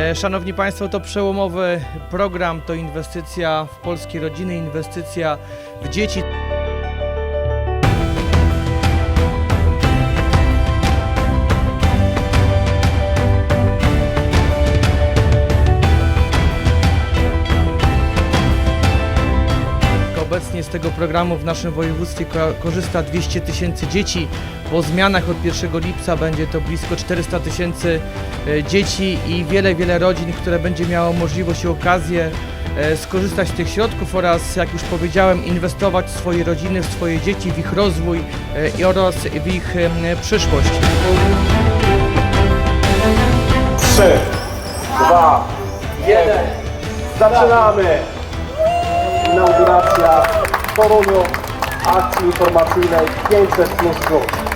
E, Szanowni Państwo, to przełomowy program, to inwestycja w polskie rodziny, inwestycja w dzieci. Obecnie z tego programu w naszym województwie ko- korzysta 200 tysięcy dzieci. Po zmianach od 1 lipca będzie to blisko 400 tysięcy e, dzieci i wiele, wiele rodzin, które będzie miało możliwość i okazję e, skorzystać z tych środków oraz, jak już powiedziałem, inwestować w swoje rodziny, w swoje dzieci, w ich rozwój e, oraz w ich przyszłość. Trzy, dwa, jeden. Zaczynamy! Inauguracja w Toruniu akcji informacyjnej 500 plus plus.